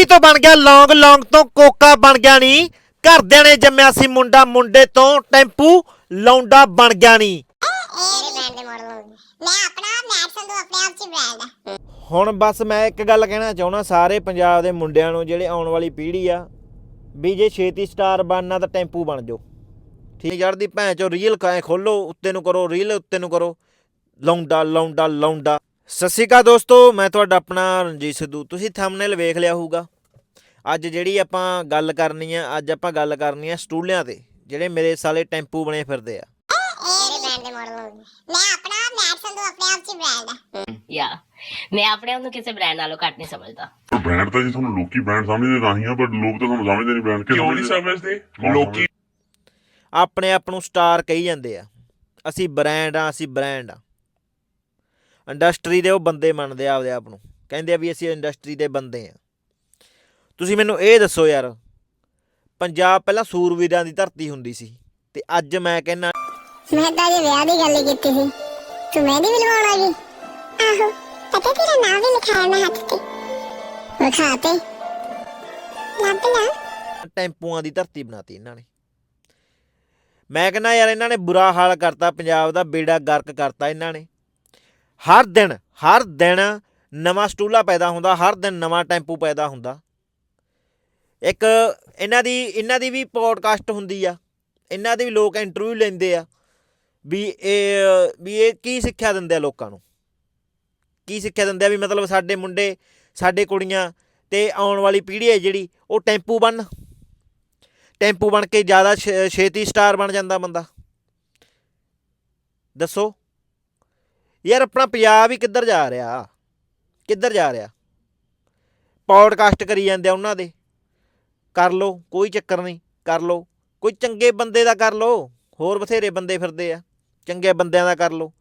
ਪੀੜੀ ਤੋਂ ਬਣ ਗਿਆ ਲੌਂਗ ਲੌਂਗ ਤੋਂ ਕੋਕਾ ਬਣ ਗਿਆ ਨਹੀਂ ਘਰਦਿਆਂ ਨੇ ਜੰਮਿਆ ਸੀ ਮੁੰਡਾ ਮੁੰਡੇ ਤੋਂ ਟੈਂਪੂ ਲੌਂਡਾ ਬਣ ਗਿਆ ਨਹੀਂ ਦੇ ਮੈਂ ਆਪਣਾ ਸੰਧੂ ਆਪਣੇ ਆਪ ਚ ਬ੍ਰਾਂਡ ਹੁਣ ਬਸ ਮੈਂ ਇੱਕ ਗੱਲ ਕਹਿਣਾ ਚਾਹੁੰਦਾ ਸਾਰੇ ਪੰਜਾਬ ਦੇ ਮੁੰਡਿਆਂ ਨੂੰ ਜਿਹੜੇ ਆਉਣ ਵਾਲੀ ਪੀੜ੍ਹੀ ਆ ਵੀ ਜੇ ਛੇਤੀ ਸਟਾਰ ਬਣਨਾ ਤਾਂ ਟੈਂਪੂ ਬਣ ਜਾਓ। ਠੀਕ ਜੜਦੀ ਭੈਣ ਚੋ ਰੀਲ ਕਾਏ ਖੋਲੋ ਉੱਤੇ ਨੂੰ ਕਰੋ ਰੀਲ ਉੱਤੇ ਨੂੰ ਕਰੋ। ਲੌਂਡਾ ਲੌਂਡਾ ਲੌਂਡਾ। ਸਤਿ ਸ਼੍ਰੀ ਅਕਾਲ ਦੋਸਤੋ ਮੈਂ ਤੁਹਾਡਾ ਆਪਣਾ ਰਣਜੀਤ ਸਿੱਧੂ। ਤੁਸੀਂ ਥੰਬਨੇਲ ਵੇਖ ਲਿਆ ਹੋਊਗਾ। ਅੱਜ ਜਿਹੜੀ ਆਪਾਂ ਗੱਲ ਕਰਨੀ ਆ ਅੱਜ ਆਪਾਂ ਗੱਲ ਕਰਨੀ ਆ ਸਟੂਲਿਆਂ ਤੇ ਜਿਹੜੇ ਮੇਰੇ ਸਾਲੇ ਟੈਂਪੂ ਬਣੇ ਫਿਰਦੇ ਆ। ਮੇਰੇ ਬ੍ਰਾਂਡ ਦੇ ਮਾਡਲ ਹੋ ਗਏ। ਮੈਂ ਆਪਣਾ ਮੈਟ ਸੰਧੂ ਆਪਣੇ ਆਪ ਚ ਬ੍ਰਾਂਡ ਆ। ਯਾ ਮੈਂ ਆਪਣੇ ਆਪ ਨੂੰ ਕਿਸੇ ਬ੍ਰਾਂਡ ਨਾਲੋਂ ਘੱਟ ਨਹੀਂ ਸਮਝਦਾ। ਬ੍ਰਾਂਡ ਤਾਂ ਜੀ ਤੁਹਾਨੂੰ ਲੋਕੀ ਬ੍ਰਾਂਡ ਸਮਝਦੇ ਤਾਂ ਹੀ ਆ ਪਰ ਲੋਕ ਤਾਂ ਤੁਹਾਨੂੰ ਸਮਝਦੇ ਨਹੀਂ ਬ੍ਰਾਂਡ ਕਿਉਂ ਨਹੀਂ ਸਮਝਦੇ? ਕੌਣ ਲੋਕੀ ਆਪਣੇ ਆਪ ਨੂੰ ਸਟਾਰ ਕਹੀ ਜਾਂਦੇ ਆ। ਅਸੀਂ ਬ੍ਰਾਂਡ ਆ ਅਸੀਂ ਬ੍ਰਾਂਡ ਆ। ਇੰਡਸਟਰੀ ਦੇ ਉਹ ਬੰਦੇ ਮੰਨਦੇ ਆ ਆਪਦੇ ਆਪ ਨੂੰ। ਕਹਿੰਦੇ ਆ ਵੀ ਅਸੀਂ ਇੰਡਸਟਰੀ ਦੇ ਬੰਦੇ ਆ। ਤੁਸੀਂ ਮੈਨੂੰ ਇਹ ਦੱਸੋ ਯਾਰ ਪੰਜਾਬ ਪਹਿਲਾਂ ਸੂਰਵੀਰਾਂ ਦੀ ਧਰਤੀ ਹੁੰਦੀ ਸੀ ਤੇ ਅੱਜ ਮੈਂ ਕਹਿੰਨਾ ਮੈਂ ਤਾਂ ਜੀ ਵਿਆਹ ਦੀ ਗੱਲ ਕੀਤੀ ਸੀ। ਤੂੰ ਮਹਿੰਦੀ ਵੀ ਲਵਾਉਣ ਆ ਗਈ ਆਹੋ ਪਤਾ ਤੇਰਾ ਨਾਮ ਵੀ ਲਿਖਾਇਆ ਮੈਂ ਹੱਥ ਤੇ। ਵਿਖਾ ਤੇ। ਲੱਭ ਲਾ। ਟੈਂਪੂਆਂ ਦੀ ਧਰਤੀ ਬਣਾਤੀ ਇਹਨਾਂ ਨੇ। ਮੈਂ ਕਹਿੰਦਾ ਯਾਰ ਇਹਨਾਂ ਨੇ ਬੁਰਾ ਹਾਲ ਕਰਤਾ ਪੰਜਾਬ ਦਾ ਬੇੜਾ ਗਰਕ ਕਰਤਾ ਇਹਨਾਂ ਨੇ। ਹਰ ਦਿਨ ਹਰ ਦਿਨ ਨਵਾਂ ਸਟੂਲਾ ਪੈਦਾ ਹੁੰਦਾ, ਹਰ ਦਿਨ ਨਵਾਂ ਟੈਂਪੂ ਪੈਦਾ ਹੁੰਦਾ। ਇੱਕ ਇਹਨਾਂ ਦੀ ਇਹਨਾਂ ਦੀ ਵੀ ਪੋਡਕਾਸਟ ਹੁੰਦੀ ਆ, ਇਹਨਾਂ ਦੇ ਵੀ ਲੋਕ ਇੰਟਰਵਿਊ ਲੈਂਦੇ ਆ, ਵੀ ਇਹ ਵੀ ਇਹ ਕੀ ਸਿੱਖਿਆ ਦਿੰਦੇ ਆ ਲੋਕਾਂ ਨੂੰ? ਕੀ ਸਿੱਖਿਆ ਦਿੰਦੇ ਆ ਵੀ ਮਤਲਬ ਸਾਡੇ ਮੁੰਡੇ, ਸਾਡੇ ਕੁੜੀਆਂ ਤੇ ਆਉਣ ਵਾਲੀ ਪੀੜ੍ਹੀ ਹੈ ਜਿਹੜੀ, ਉਹ ਟੈਂਪੂ ਬਣ। ਟੈਂਪੂ ਬਣ ਕੇ ਜ਼ਿਆਦਾ ਛੇ- ਛੇਤੀ ਸਟਾਰ ਬਣ ਜਾਂਦਾ ਬੰਦਾ। ਦੱਸੋ। ਯਾਰ ਆਪਣਾ ਪੰਜਾਬ ਹੀ ਕਿੱਧਰ ਜਾ ਰਿਹਾ? ਕਿੱਧਰ ਜਾ ਰਿਹਾ? ਪੌਡਕਾਸਟ ਕਰੀ ਜਾਂਦੇ ਆ ਉਹਨਾਂ ਦੇ। ਕਰ ਲੋ ਕੋਈ ਚੱਕਰ ਨਹੀਂ, ਕਰ ਲੋ ਕੋਈ ਚੰਗੇ ਬੰਦੇ ਦਾ ਕਰ ਲੋ ਹੋਰ ਬਥੇਰੇ ਬੰਦੇ ਫਿਰਦੇ ਆ। ਚੰਗੇ ਬੰਦਿਆਂ ਦਾ ਕਰ ਲੋ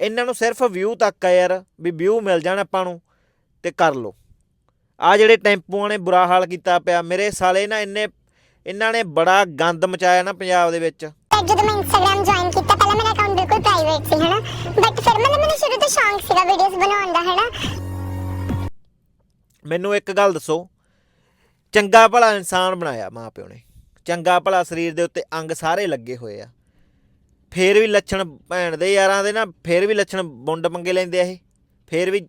ਇਹਨਾਂ ਨੂੰ ਸਿਰਫ ਵਿਊ ਤੱਕ ਆ ਯਾਰ, ਵੀ ਵਿਊ ਮਿਲ ਜਾਣ ਆਪਾਂ ਨੂੰ ਤੇ ਕਰ ਲੋ ਆ ਜਿਹੜੇ ਟੈਂਪੂਆਂ ਨੇ ਬੁਰਾ ਹਾਲ ਕੀਤਾ ਪਿਆ, ਮੇਰੇ ਸਾਲੇ ਨਾ ਇੰਨੇ, ਇਹਨਾਂ ਨੇ ਬੜਾ ਗੰਦ ਮਚਾਇਆ ਨਾ ਪੰਜਾਬ ਦੇ ਵਿੱਚ। ਜਦੋਂ ਮੈਂ ਇੰਸਟਾਗ੍ਰam ਜੁਆਇਨ ਕੀਤਾ, ਪਹਿਲਾਂ ਮੇਰਾ ਅਕਾਊਂਟ ਬਿਲਕੁਲ ਪ੍ਰਾਈਵੇਟ ਸੀ, ਹਨਾ ਬਟ ਫਿਰ ਮਤਲਬ ਮੈਨੂੰ ਸ਼ੁਰੂ ਤੋਂ ਸ਼ੌਂਕ ਸੀਗਾ ਵੀਡੀਓਜ਼ ਬਣਾਉਣ ਦਾ, ਹਨਾ? ਮੈਨੂੰ ਇੱਕ ਗੱਲ ਦੱਸੋ। ਚੰਗਾ ਭਲਾ ਇਨਸਾਨ ਬਣਾਇਆ ਮਾਂ ਪਿਓ ਨੇ। ਚੰਗਾ ਭਲਾ ਸਰੀਰ ਦੇ ਉੱਤੇ ਅੰਗ ਸਾਰੇ ਲੱਗੇ ਹੋਏ ਆ। ਫੇਰ ਵੀ ਲੱਛਣ ਭੈਣ ਦੇ ਯਾਰਾਂ ਦੇ ਨਾ, ਫੇਰ ਵੀ ਲੱਛਣ ਬੁੰਡ ਪੰਗੇ ਲੈਂਦੇ ਆ ਇਹ। ਫੇਰ ਵੀ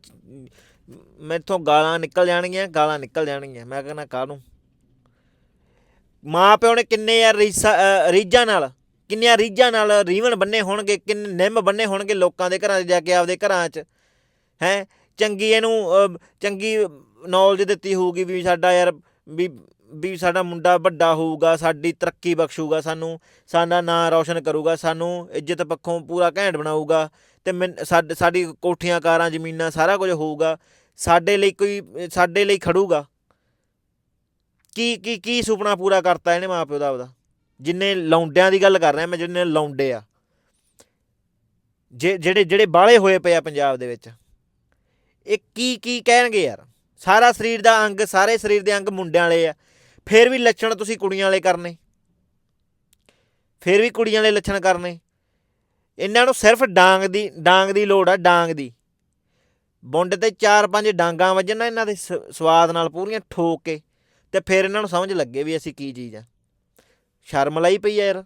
ਮੈਥੋਂ ਗਾਲਾਂ ਨਿਕਲ ਜਾਣਗੀਆਂ, ਗਾਲਾਂ ਨਿਕਲ ਜਾਣਗੀਆਂ। ਮੈਂ ਕਹਿੰਦਾ ਕਾਹਨੂੰ? ਮਾਂ ਪਿਓ ਨੇ ਕਿੰਨੇ ਯਾਰ ਰੀਸਾ ਰੀਝਾਂ ਨਾਲ ਕਿੰਨੀਆਂ ਰੀਝਾਂ ਨਾਲ ਰੀਵਨ ਬੰਨੇ ਹੋਣਗੇ, ਕਿੰਨੇ ਨਿੰਮ ਬੰਨੇ ਹੋਣਗੇ ਲੋਕਾਂ ਦੇ ਘਰਾਂ 'ਚ ਜਾ ਕੇ ਆਪਦੇ ਘਰਾਂ 'ਚ, ਹੈ? ਚੰਗੀ ਇਹਨੂੰ ਚੰਗੀ ਨੌਲੇਜ ਦਿੱਤੀ ਹੋਊਗੀ ਵੀ ਸਾਡਾ ਯਾਰ, ਵੀ ਵੀ ਸਾਡਾ ਮੁੰਡਾ ਵੱਡਾ ਹੋਊਗਾ, ਸਾਡੀ ਤਰੱਕੀ ਬਖਸ਼ੂਗਾ ਸਾਨੂੰ, ਸਾਡਾ ਨਾਂ ਰੌਸ਼ਨ ਕਰੂਗਾ, ਸਾਨੂੰ ਇੱਜ਼ਤ ਪੱਖੋਂ ਪੂਰਾ ਘੈਂਟ ਬਣਾਊਗਾ ਤੇ ਮੈਨ- ਸਾਡ- ਸਾਡੀ ਕੋਠੀਆਂ, ਕਾਰਾਂ, ਜ਼ਮੀਨਾਂ ਸਾਰਾ ਕੁਝ ਹੋਊਗਾ, ਸਾਡੇ ਲਈ ਕੋਈ, ਸਾਡੇ ਲਈ ਖੜੂਗਾ। ਕੀ ਕੀ ਕੀ ਸੁਪਨਾ ਪੂਰਾ ਕਰਤਾ ਇਹਨੇ ਮਾਪਿਓ ਦਾ ਆਪਦਾ? ਜਿੰਨੇ ਲੌਂਡਿਆਂ ਦੀ ਗੱਲ ਕਰ ਰਿਹਾ ਮੈਂ, ਜਿੰਨੇ ਲੌਂਡੇ ਆ। ਜੇ, ਜਿਹੜੇ ਜਿਹੜੇ ਬਾਲੇ ਹੋਏ ਪਏ ਆ ਪੰਜਾਬ ਦੇ ਵਿੱਚ, ਇਹ ਕੀ ਕੀ ਕਹਿਣਗੇ ਯਾਰ? ਸਾਰਾ ਸਰੀਰ ਦਾ ਅੰਗ, ਸਾਰੇ ਸਰੀਰ ਦੇ ਅੰਗ ਮੁੰਡਿਆਂ ਵਾਲੇ ਆ। ਫਿਰ ਵੀ ਲੱਛਣ ਤੁਸੀਂ ਕੁੜੀਆਂ ਵਾਲੇ ਕਰਨੇ। ਫਿਰ ਵੀ ਕੁੜੀਆਂ ਵਾਲੇ ਲੱਛਣ ਕਰਨੇ। ਇਹਨਾਂ ਨੂੰ ਸਿਰਫ ਡਾਂਗ ਦੀ ਡਾਂਗ ਦੀ ਲੋੜ ਆ, ਡਾਂਗ ਦੀ। ਬੁੰਡ ਤੇ ਚਾਰ ਪੰਜ ਡਾਂਗਾਂ ਵੱਜਣ ਨਾ ਇਹਨਾਂ ਦੇ ਸ- ਸਵਾਦ ਨਾਲ ਪੂਰੀਆਂ ਠੋਕ ਕੇ, ਤੇ ਫਿਰ ਇਹਨਾਂ ਨੂੰ ਸਮਝ ਲੱਗੇ ਵੀ ਅਸੀਂ ਕੀ ਚੀਜ਼ ਆ। ਸ਼ਰਮ ਲਈ ਪਈ ਆ ਯਾਰ।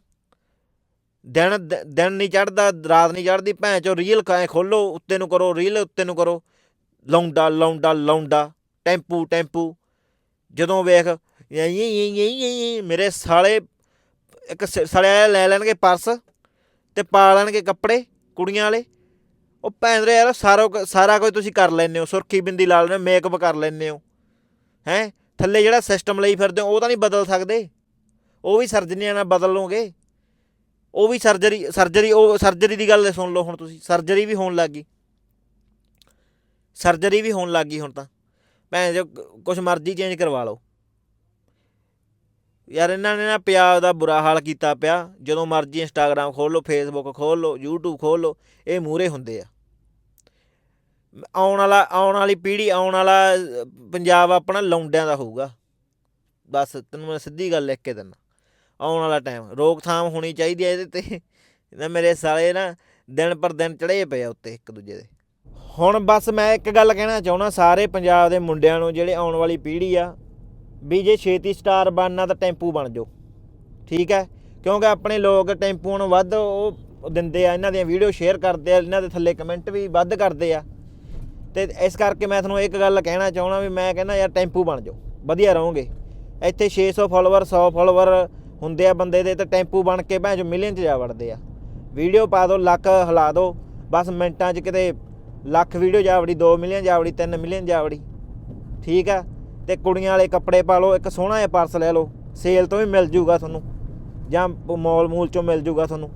ਦਿਨ ਦਿਨ ਨਹੀਂ ਚੜਦਾ ਰਾਤ ਨਹੀਂ ਚੜਦੀ ਭੈਣ ਚੋ ਰੀਲ ਕਾਏ ਖੋਲੋ ਉੱਤੇ ਨੂੰ ਕਰੋ ਰੀਲ ਉੱਤੇ ਨੂੰ ਕਰੋ। ਲੌਂਡਾ ਲੌਂਡਾ ਲੌਂਡਾ ਟੈਂਪੂ ਟੈਂਪੂ। ਜਦੋਂ ਵੇਖ ਯਈ ਯਈ ਯਈ ਮੇਰੇ ਸਾਲੇ, ਇੱਕ ਸ- ਸਾਲੇ ਵਾਲੇ ਲੈ ਲੈਣਗੇ ਪਰਸ ਤੇ ਪਾ ਲੈਣਗੇ ਕੱਪੜੇ ਕੁੜੀਆਂ ਵਾਲੇ। ਉਹ ਭੈਣ ਦੇ ਯਾਰ, ਸਾਰਾ ਸਾਰਾ ਕੁਝ ਤੁਸੀਂ ਕਰ ਲੈਂਦੇ ਹੋ, ਸੁਰਖੀ ਬਿੰਦੀ ਲਾ ਲੈਂਦੇ ਹੋ ਮੇਕਅਪ ਕਰ ਲੈਂਦੇ ਹੋ। ਹੈ? ਥੱਲੇ ਜਿਹੜਾ ਸਿਸਟਮ ਲਈ ਫਿਰਦੇ ਹੋ, ਉਹ ਤਾਂ ਨਹੀਂ ਬਦਲ ਸਕਦੇ। ਉਹ ਵੀ ਸਰਜਰੀਆਂ ਨਾਲ ਬਦਲ ਲਓਗੇ ਉਹ ਵੀ ਸਰਜਰੀ ਸਰਜਰੀ ਉਹ ਸਰਜਰੀ ਦੀ ਗੱਲ ਸੁਣ ਲਓ ਹੁਣ ਤੁਸੀਂ ਸਰਜਰੀ ਵੀ ਹੋਣ ਲੱਗ ਗਈ। ਸਰਜਰੀ ਵੀ ਹੋਣ ਲੱਗ ਗਈ ਹੁਣ ਤਾਂ। ਭੈਣ ਜੋ ਕੁਝ ਮਰਜ਼ੀ ਚੇਂਜ ਕਰਵਾ ਲਓ। ਯਾਰ ਇਹਨਾਂ ਨੇ ਨਾ ਪੰਜਾਬ ਦਾ ਬੁਰਾ ਹਾਲ ਕੀਤਾ ਪਿਆ। ਜਦੋਂ ਮਰਜ਼ੀ ਇੰਸਟਾਗ੍ਰam ਖੋਲ ਲਓ ਫੇਸਬੁੱਕ ਖੋਲ ਲਓ, YouTube ਖੋਲ ਲਓ, ਇਹ ਮੂਰੇ ਹੁੰਦੇ ਆ। ਆਉਣ ਵਾਲਾ, ਆਉਣ ਵਾਲੀ ਪੀੜ੍ਹੀ, ਆਉਣ ਵਾਲਾ ਪੰਜਾਬ ਆਪਣਾ ਲੌਂਡਿਆਂ ਦਾ ਹੋਊਗਾ। ਬਸ, ਤੈਨੂੰ ਮੈਂ ਸਿੱਧੀ ਗੱਲ ਲਿਖ ਕੇ ਦਿੰਦਾ। ਆਉਣ ਵਾਲਾ ਟਾਈਮ ਰੋਕਥਾਮ ਹੋਣੀ ਚਾਹੀਦੀ ਹੈ ਇਹਦੇ ਤੇ। ਨਾ ਮੇਰੇ ਸਾਲੇ ਨਾ ਦਿਨ ਪਰ ਦਿਨ ਚੜੇ ਪਏ ਆ ਉੱਤੇ ਇੱਕ ਦੂਜੇ ਦੇ। ਹੁਣ ਬਸ ਮੈਂ ਇੱਕ ਗੱਲ ਕਹਿਣਾ ਚਾਹੁੰਦਾ ਸਾਰੇ ਪੰਜਾਬ ਦੇ ਮੁੰਡਿਆਂ ਨੂੰ ਜਿਹੜੇ ਆਉਣ ਵਾਲੀ ਪੀੜ੍ਹੀ ਆ, ਵੀ ਜੇ ਛੇਤੀ ਸਟਾਰ ਬਣਨਾ ਤਾਂ ਟੈਂਪੂ ਬਣ ਜਾਓ। ਠੀਕ ਹੈ? ਕਿਉਂਕਿ ਆਪਣੇ ਲੋਕ ਟੈਂਪੂਆਂ ਨੂੰ ਵੱਧ ਉਹ ਦਿੰਦੇ ਆ, ਇਹਨਾਂ ਦੀਆਂ ਵੀਡੀਓ ਸ਼ੇਅਰ ਕਰਦੇ ਆ, ਇਹਨਾਂ ਦੇ ਥੱਲੇ ਕਮੈਂਟ ਵੀ ਵੱਧ ਕਰਦੇ ਆ। ਤੇ ਇਸ ਕਰਕੇ ਮੈਂ ਤੁਹਾਨੂੰ ਇੱਕ ਗੱਲ ਕਹਿਣਾ ਚਾਹੁੰਦਾ ਵੀ ਮੈਂ ਕਹਿੰਦਾ ਯਾਰ ਟੈਂਪੂ ਬਣ ਜਾਓ। ਵਧੀਆ ਰਹੋਗੇ। ਇੱਥੇ 600 ਫਾਲੋਅਰ 100 ਫਾਲੋਅਰ ਹੁੰਦੇ ਆ ਬੰਦੇ ਦੇ ਤੇ ਟੈਂਪੂ ਬਣ ਕੇ ਭੈਣ ਜੋ ਮਿਲੀਅਨ 'ਚ ਜਾ ਵੜਦੇ ਆ। ਵੀਡੀਓ ਪਾ ਦਿਓ ਲੱਖ ਹਿਲਾ ਦਿਓ ਬਸ ਮਿੰਟਾਂ 'ਚ ਕਿਤੇ ਲੱਖ ਵੀਡੀਓ ਜਾ ਵੜੀ 2 ਮਿਲੀਅਨ ਜਾ ਵੜੀ 3 ਮਿਲੀਅਨ ਜਾ ਵੜੀ। ਠੀਕ ਆ? ਤੇ ਕੁੜੀਆਂ ਵਾਲੇ ਕੱਪੜੇ ਪਾ ਲਓ, ਇੱਕ ਸੋਹਣਾ ਜਿਹਾ ਪਰਸ ਲੈ ਲਓ, ਸੇਲ ਤੋਂ ਵੀ ਮਿਲ ਜੂਗਾ ਤੁਹਾਨੂੰ। ਜਾਂ ਮੌਲ ਮੂਲ ਚੋਂ ਮਿਲ ਜੂਗਾ ਤੁਹਾਨੂੰ।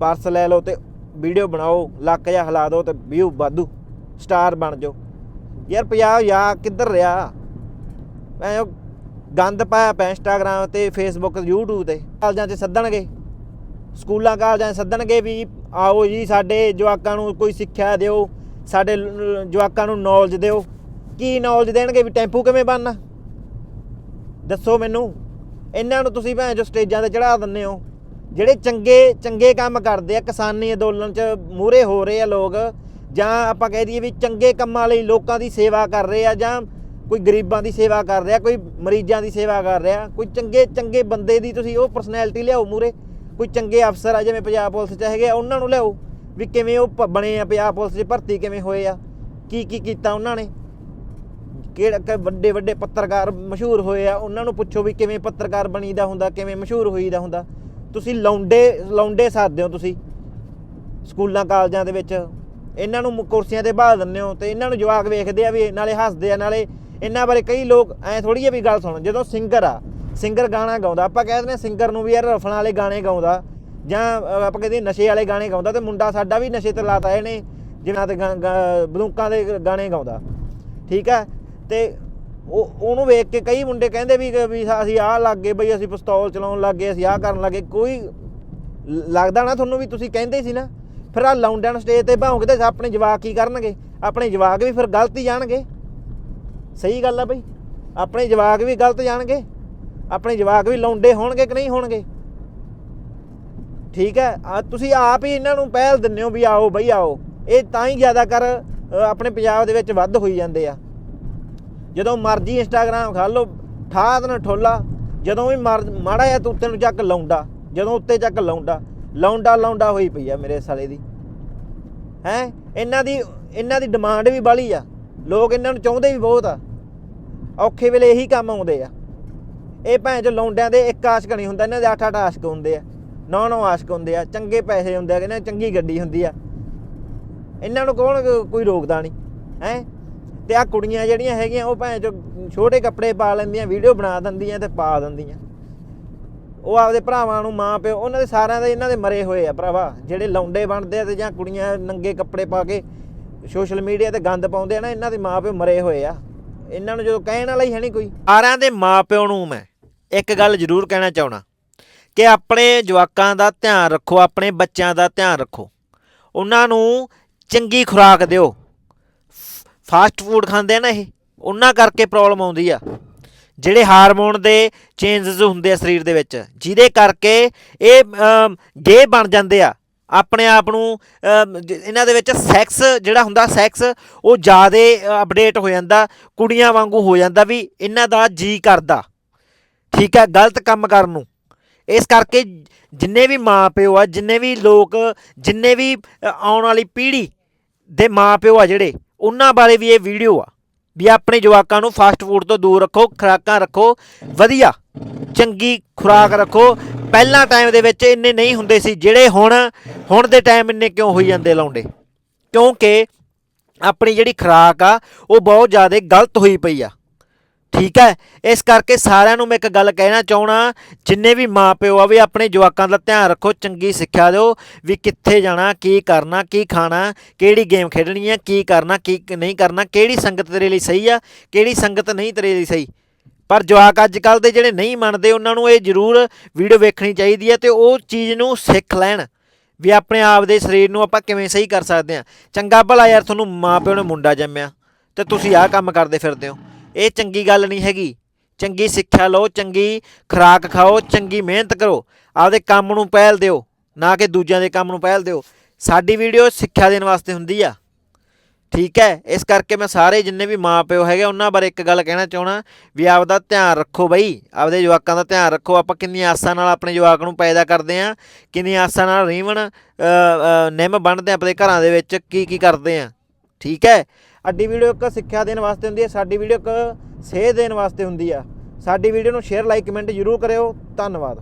ਪਰਸ ਲੈ ਲਓ ਤੇ ਵੀਡੀਓ ਬਣਾਓ ਲੱਕ ਜਾਂ ਹਿਲਾ ਦਿਓ ਤੇ ਵਿਊ ਵਾਧੂ, ਸਟਾਰ ਬਣ ਜਾਓ। ਯਾਰ ਪੰਜਾਬ ਯਾ ਕਿੱਧਰ ਰਿਹਾ? ਮੈਂ ਉਹ ਗੰਦ ਪਾਇਆ ਪਿਆ ਇੰਸਟਾਗ੍ਰਾਮ ਤੇ ਫੇਸਬੁੱਕ YouTube ਤੇ। ਕਾਲਜਾਂ 'ਚ ਸੱਦਣਗੇ। ਸਕੂਲਾਂ ਕਾਲਜਾਂ 'ਚ ਸੱਦਣਗੇ ਵੀ, ਆਓ ਜੀ, ਸਾਡੇ ਜਵਾਕਾਂ ਨੂੰ ਕੋਈ ਸਿੱਖਿਆ ਦਿਓ। ਸਾਡੇ ਜਵਾਕਾਂ ਨੂੰ ਨੌਲੇਜ ਦਿਓ। ਕੀ ਨੌਲੇਜ ਦੇਣਗੇ ਵੀ ਟੈਂਪੂ ਕਿਵੇਂ ਬਣਨਾ? ਦੱਸੋ ਮੈਨੂੰ। ਇਹਨਾਂ ਨੂੰ ਤੁਸੀਂ ਭੈਣ ਜੋ ਸਟੇਜਾਂ ਤੇ ਚੜਾ ਦਿੰਦੇ ਹੋ। ਜਿਹੜੇ ਚੰਗੇ ਚੰਗੇ ਕੰਮ ਕਰਦੇ ਆ, ਕਿਸਾਨੀ ਅੰਦੋਲਨ 'ਚ ਮੂਹਰੇ ਹੋ ਰਹੇ ਆ ਲੋਕ, ਜਾਂ ਆਪਾਂ ਕਹਿ ਦਈਏ ਵੀ ਚੰਗੇ ਕੰਮਾਂ ਲਈ ਲੋਕਾਂ ਦੀ ਸੇਵਾ ਕਰ ਰਹੇ ਆ, ਜਾਂ ਕੋਈ ਗਰੀਬਾਂ ਦੀ ਸੇਵਾ ਕਰ ਰਿਹਾ, ਕੋਈ ਮਰੀਜ਼ਾਂ ਦੀ ਸੇਵਾ ਕਰ ਰਿਹਾ, ਕੋਈ ਚੰਗੇ ਚੰਗੇ ਬੰਦੇ ਦੀ ਤੁਸੀਂ ਉਹ ਪਰਸਨੈਲਿਟੀ ਲਿਆਓ ਮੂਹਰੇ, ਕੋਈ ਚੰਗੇ ਅਫਸਰ ਆ, ਜਿਵੇਂ ਪੰਜਾਬ ਪੁਲਿਸ 'ਚ ਹੈਗੇ ਆ, ਉਹਨਾਂ ਨੂੰ ਲਿਆਓ ਵੀ ਕਿਵੇਂ ਉਹ ਪ- ਬਣੇ ਆ ਪੰਜਾਬ ਪੁਲਿਸ 'ਚ, ਭਰਤੀ ਕਿਵੇਂ ਹੋਏ ਆ, ਕੀ ਕੀ ਕੀਤਾ ਉਹਨਾਂ ਨੇ, ਕਿਹੜਾ ਕਿ, ਵੱਡੇ ਵੱਡੇ ਪੱਤਰਕਾਰ ਮਸ਼ਹੂਰ ਹੋਏ ਆ, ਉਹਨਾਂ ਨੂੰ ਪੁੱਛੋ ਵੀ ਕਿਵੇਂ ਪੱਤਰਕਾਰ ਬਣੀਦਾ ਹੁੰਦਾ, ਕਿਵੇਂ ਮਸ਼ਹੂਰ ਹੋਈਦਾ ਹੁੰਦਾ, ਤੁਸੀਂ ਲੌਂਡੇ ਲੌਂਡੇ ਸਾਧਦੇ ਹੋ ਤੁਸੀਂ, ਸਕੂਲਾਂ, ਕਾਲਜਾਂ ਦੇ ਵਿੱਚ, ਇਹਨਾਂ ਨੂੰ ਕੁਰਸੀਆਂ ਤੇ ਬਾਹ ਦਿੰਦੇ ਹੋ ਤੇ ਇਹਨਾਂ ਨੂੰ ਜਵਾਕ ਵੇਖਦੇ ਆ ਵੀ ਨਾਲੇ ਹੱਸਦੇ ਆ, ਨਾਲੇ ਇਹਨਾਂ ਬਾਰੇ ਕਈ ਲੋਕ ਐ ਥੋੜੀ ਜਿਹੀ ਵੀ ਗੱਲ ਸੁਣ ਜਦੋਂ ਸਿੰਗਰ ਆ ਸਿੰਗਰ ਗਾਣਾ ਗਾਉਂਦਾ, ਆਪਾਂ ਕਹਿ ਦਿੰਦੇ ਸਿੰਗਰ ਨੂੰ ਵੀ ਯਾਰ ਰਫਲਾਂ ਵਾਲੇ ਗਾਣੇ ਗਾਉਂਦਾ, ਜਾਂ ਆਪਾਂ ਕਹਿੰਦੇ ਨਸ਼ੇ ਵਾਲੇ ਗਾਣੇ ਗਾਉਂਦਾ, ਤੇ ਮੁੰਡਾ ਸਾਡਾ ਵੀ ਨਸ਼ੇ ਤੇ ਲਾਤਾ ਇਹਨੇ ਜਿਨ੍ਹਾਂ ਤੇ ਗਾ- ਗਾ- ਬੰਦੂਕਾਂ ਦੇ ਗਾਣੇ ਗਾਉਂਦਾ, ਠੀਕ ਹੈ ਤੇ ਉਹ, ਉਹਨੂੰ ਵੇਖ ਕੇ ਕਈ ਮੁੰਡੇ ਕਹਿੰਦੇ ਵੀ ਵੀ ਅਸੀਂ ਆਹ ਲੱਗ ਗਏ ਬਈ ਅਸੀਂ ਪਿਸਤੌਲ ਚਲਾਉਣ ਲੱਗ ਗਏ ਅਸੀਂ ਆਹ ਕਰਨ ਲੱਗੇ, ਕੋਈ ਲੱਗਦਾ ਨਾ ਤੁਹਾਨੂੰ ਵੀ ਤੁਸੀਂ ਕਹਿੰਦੇ ਸੀ ਨਾ? ਫਿਰ ਆ ਲੌਂਡਨ ਸਟੇਜ ਤੇ ਭਾਉਂਗੇ ਤੇ ਆਪਣੇ ਜਵਾਕ ਕੀ ਕਰਨਗੇ? ਆਪਣੇ ਜਵਾਕ ਵੀ ਫਿਰ ਗਲਤ ਹੀ ਜਾਣਗੇ। ਸਹੀ ਗੱਲ ਆ ਬਈ। ਆਪਣੇ ਜਵਾਕ ਵੀ ਗਲਤ ਜਾਣਗੇ। ਆਪਣੇ ਜਵਾਕ ਵੀ ਲੌਂਡੇ ਹੋਣਗੇ ਕਿ ਨਹੀਂ ਹੋਣਗੇ? ਠੀਕ ਹੈ ਤੁਸੀਂ ਆਪ ਹੀ ਇਹਨਾਂ ਨੂੰ ਪਹਿਲ ਦਿੰਦੇ ਹੋ ਵੀ ਆਓ ਬਈ ਆਓ। ਇਹ ਤਾਂ ਹੀ ਜ਼ਿਆਦਾ ਕਰ ਆਪਣੇ ਪੰਜਾਬ ਦੇ ਵਿੱਚ ਵੱਧ ਹੋਈ ਜਾਂਦੇ ਆ। ਜਦੋਂ ਮਰਜ਼ੀ ਇੰਸਟਾਗ੍ਰਾਮ ਖਾ ਲਓ, ਠਾਹ ਦੇਣਾ ਠੋਲਾ। ਜਦੋਂ ਵੀ ਮਰ, ਮਾੜਾ ਜਿਹਾ ਤੂੰ ਨੂੰ ਚੱਕ ਲਾਉਂਦਾ, ਜਦੋਂ ਉੱਤੇ ਚੱਕ ਲਾਉਂਦਾ ਲਾਉਂਦਾ ਲਾਉਂਦਾ ਹੋਈ ਪਈ ਆ ਮੇਰੇ ਸਾਲੇ ਦੀ। ਹੈ, ਇਹਨਾਂ ਦੀ ਇਹਨਾਂ ਦੀ ਡਿਮਾਂਡ ਵੀ ਬਾਲੀ ਆ। ਲੋਕ ਇਹਨਾਂ ਨੂੰ ਚਾਹੁੰਦੇ ਵੀ ਬਹੁਤ ਆ। ਔਖੇ ਵੇਲੇ ਇਹੀ ਕੰਮ ਆਉਂਦੇ ਆ। ਇਹ ਭੈਣ ਚ ਲੌਂਡਿਆਂ ਦੇ ਇੱਕ ਆਸ਼ਕ ਨਹੀਂ ਹੁੰਦਾ, ਇਹਨਾਂ ਦੇ ਅੱਠ ਅੱਠ ਆਸ਼ਕ ਹੁੰਦੇ ਆ। ਨੌ ਨੌ ਆਸ਼ਕ ਹੁੰਦੇ ਆ, ਚੰਗੇ ਪੈਸੇ ਹੁੰਦੇ ਆ ਇਹਨਾਂ ਚੰਗੀ ਗੱਡੀ ਹੁੰਦੀ ਆ। ਇਹਨਾਂ ਨੂੰ ਕੌਣ ਕੋਈ ਰੋਕਦਾ ਨਹੀਂ, ਹੈ? ਤੇ ਆ ਕੁੜੀਆਂ ਜਿਹੜੀਆਂ ਹੈਗੀਆਂ, ਉਹ ਭੈਣ ਚ ਛੋਟੇ ਕੱਪੜੇ ਪਾ ਲੈਂਦੀਆਂ, ਵੀਡੀਓ ਬਣਾ ਦਿੰਦੀਆਂ ਤੇ ਪਾ ਦਿੰਦੀਆਂ। ਉਹ ਆਪਦੇ ਭਰਾਵਾਂ ਨੂੰ ਮਾਂ ਪਿਓ, ਉਹਨਾਂ ਦੇ ਸਾਰਿਆਂ ਦੇ ਇਹਨਾਂ ਦੇ ਮਰੇ ਹੋਏ ਆ ਭਰਾਵਾ, ਜਿਹੜੇ ਲੌਂਡੇ ਬਣਦੇ ਆ ਤੇ ਜਾਂ ਕੁੜੀਆਂ ਨੰਗੇ ਕੱਪੜੇ ਪਾ ਕੇ ਸੋਸ਼ਲ ਮੀਡੀਆ ਤੇ ਗੰਦ ਪਾਉਂਦੇ ਆ ਨਾ, ਇਹਨਾਂ ਦੇ ਮਾਂ ਪਿਓ ਮਰੇ ਹੋਏ ਆ। ਇਹਨਾਂ ਨੂੰ ਜਦੋਂ ਕਹਿਣ ਵਾਲਾ ਹੀ ਹੈ ਨਹੀਂ ਕੋਈ। ਸਾਰਿਆਂ ਦੇ ਮਾਂ ਪਿਓ ਨੂੰ ਮੈਂ ਇੱਕ ਗੱਲ ਜ਼ਰੂਰ ਕਹਿਣਾ ਚਾਹਣਾ ਕਿ ਆਪਣੇ ਜਵਾਕਾਂ ਦਾ ਧਿਆਨ ਰੱਖੋ, ਆਪਣੇ ਬੱਚਿਆਂ ਦਾ ਧਿਆਨ ਰੱਖੋ। ਉਹਨਾਂ ਨੂੰ ਚੰਗੀ ਖੁਰਾਕ ਦਿਓ। ਫਾਸਟ ਫੂਡ ਖਾਂਦੇ ਆ ਨਾ ਇਹ, ਉਹਨਾਂ ਕਰਕੇ ਪ੍ਰੋਬਲਮ ਆਉਂਦੀ ਆ। ਜਿਹੜੇ ਹਾਰਮੋਨ ਦੇ ਚੇਂਜਸ ਹੁੰਦੇ ਆ ਸਰੀਰ ਦੇ ਵਿੱਚ, ਜਿਹਦੇ ਕਰਕੇ ਇਹ ਗੇ ਬਣ ਜਾਂਦੇ ਆ। ਆਪਣੇ ਆਪ ਨੂੰ ਇਹਨਾਂ ਦੇ ਵਿੱਚ ਸੈਕਸ ਜਿਹੜਾ ਹੁੰਦਾ ਸੈਕਸ ਉਹ ਜ਼ਿਆਦਾ ਅਪਡੇਟ ਹੋ ਜਾਂਦਾ, ਕੁੜੀਆਂ ਵਾਂਗੂ ਹੋ ਜਾਂਦਾ ਵੀ ਇਹਨਾਂ ਦਾ ਜੀ ਕਰਦਾ। ਠੀਕ ਹੈ, ਗਲਤ ਕੰਮ ਕਰਨ ਨੂੰ। ਇਸ ਕਰਕੇ ਜਿੰਨੇ ਵੀ ਮਾਂ ਪਿਓ ਆ, ਜਿੰਨੇ ਵੀ ਲੋਕ, ਜਿੰਨੇ ਵੀ ਆਉਣ ਵਾਲੀ ਪੀੜ੍ਹੀ ਦੇ ਮਾਂ ਪਿਓ ਆ ਜਿਹੜੇ, ਉਹਨਾਂ ਬਾਰੇ ਵੀ ਇਹ ਵੀਡੀਓ ਆ ਵੀ ਆਪਣੇ ਜਵਾਕਾਂ ਨੂੰ ਫਾਸਟ ਫੂਡ ਤੋਂ ਦੂਰ ਰੱਖੋ, ਖੁਰਾਕਾਂ ਰੱਖੋ, ਵਧੀਆ, ਚੰਗੀ ਖੁਰਾਕ ਰੱਖੋ ਪਹਿਲਾਂ ਟਾਈਮ ਦੇ ਵਿੱਚ ਇੰਨੇ ਨਹੀਂ ਹੁੰਦੇ ਸੀ ਜਿਹੜੇ ਹੁਣ ਹੁਣ ਦੇ ਟਾਈਮ ਇੰਨੇ ਕਿਉਂ ਹੋਈ ਜਾਂਦੇ ਲਾਉਂਦੇ? ਕਿਉਂਕਿ ਆਪਣੀ ਜਿਹੜੀ ਖੁਰਾਕ ਆ, ਉਹ ਬਹੁਤ ਜ਼ਿਆਦਾ ਗਲਤ ਹੋਈ ਪਈ ਆ। ਠੀਕ ਹੈ? ਇਸ ਕਰਕੇ ਸਾਰਿਆਂ ਨੂੰ ਮੈਂ ਇੱਕ ਗੱਲ ਕਹਿਣਾ ਚਾਹਣਾ ਜਿੰਨੇ ਵੀ ਮਾਪਿਓ ਆ, ਵੀ ਆਪਣੇ ਜਵਾਕਾਂ ਦਾ ਧਿਆਨ ਰੱਖੋ, ਚੰਗੀ ਸਿੱਖਿਆ ਦਿਓ, ਵੀ ਕਿੱਥੇ ਜਾਣਾ, ਕੀ ਕਰਨਾ, ਕੀ ਖਾਣਾ, ਕਿਹੜੀ ਗੇਮ ਖੇਡਣੀ ਆ, ਕੀ ਕਰਨਾ, ਕੀ ਨਹੀਂ ਕਰਨਾ, ਕਿਹੜੀ ਸੰਗਤ ਤੇਰੇ ਲਈ ਸਹੀ ਆ, ਕਿਹੜੀ ਸੰਗਤ ਨਹੀਂ ਤੇਰੇ ਲਈ ਸਹੀ। ਪਰ ਜਵਾਕ ਅੱਜ ਕੱਲ ਦੇ ਜਿਹੜੇ ਨਹੀਂ ਮੰਨਦੇ, ਉਹਨਾਂ ਨੂੰ ਇਹ ਜ਼ਰੂਰ ਵੀਡੀਓ ਵੇਖਣੀ ਚਾਹੀਦੀ ਹੈ ਤੇ ਉਹ ਚੀਜ਼ ਨੂੰ ਸਿੱਖ ਲੈਣ। ਵੀ ਆਪਣੇ ਆਪ ਦੇ ਸਰੀਰ ਨੂੰ ਆਪਾਂ ਕਿਵੇਂ ਸਹੀ ਕਰ ਸਕਦੇ ਆ ਚੰਗਾ ਭਲਾ ਯਾਰ, ਤੁਹਾਨੂੰ ਮਾਪਿਓ ਨੇ ਮੁੰਡਾ ਜੰਮਿਆ ਤੇ ਤੁਸੀਂ ਆਹ ਕੰਮ ਕਰਦੇ ਫਿਰਦੇ ਹੋ। ਇਹ ਚੰਗੀ ਗੱਲ ਨਹੀਂ ਹੈਗੀ। ਚੰਗੀ ਸਿੱਖਿਆ ਲਓ, ਚੰਗੀ ਖੁਰਾਕ ਖਾਓ, ਚੰਗੀ ਮਿਹਨਤ ਕਰੋ। ਆਪਦੇ ਕੰਮ ਨੂੰ ਪਹਿਲ ਦਿਓ, ਨਾ ਕਿ ਦੂਜਿਆਂ ਦੇ ਕੰਮ ਨੂੰ ਪਹਿਲ ਦਿਓ। ਸਾਡੀ ਵੀਡੀਓ ਸਿੱਖਿਆ ਦੇਣ ਵਾਸਤੇ ਹੁੰਦੀ ਆ। ਠੀਕ ਹੈ, ਇਸ ਕਰਕੇ ਮੈਂ ਸਾਰੇ ਜਿੰਨੇ ਵੀ ਮਾਂ ਪਿਓ ਹੈਗੇ ਉਹਨਾਂ ਬਾਰੇ ਇੱਕ ਗੱਲ ਕਹਿਣਾ ਚਾਹਣਾ ਵੀ ਆਪਦਾ ਧਿਆਨ ਰੱਖੋ ਬਈ, ਆਪਦੇ ਜਵਾਕਾਂ ਦਾ ਧਿਆਨ ਰੱਖੋ। ਆਪਾਂ ਕਿੰਨੀ ਆਸਾਂ ਨਾਲ ਆਪਣੇ ਜਵਾਕ ਨੂੰ ਪੈਦਾ ਕਰਦੇ ਆ ਕਿੰਨੀ ਆਸਾਂ ਨਾਲ ਰੀਵਨ ਨਿੰਮ ਬਣਦੇ ਆ ਆਪਣੇ ਘਰਾਂ ਦੇ ਵਿੱਚ, ਕੀ ਕੀ ਕਰਦੇ ਆ ਠੀਕ ਹੈ ਅੱਡੀ ਵੀਡੀਓ ਇੱਕ ਸਿੱਖਿਆ ਦੇਣ ਵਾਸਤੇ ਹੁੰਦੀ ਹੈ, ਸਾਡੀ ਵੀਡੀਓ ਇੱਕ ਸੇਧ ਦੇਣ ਵਾਸਤੇ ਹੁੰਦੀ ਆ। ਸਾਡੀ ਵੀਡੀਓ ਨੂੰ ਸ਼ੇਅਰ ਲਾਈਕ ਕਮੈਂਟ ਜ਼ਰੂਰ ਕਰਿਓ। ਧੰਨਵਾਦ।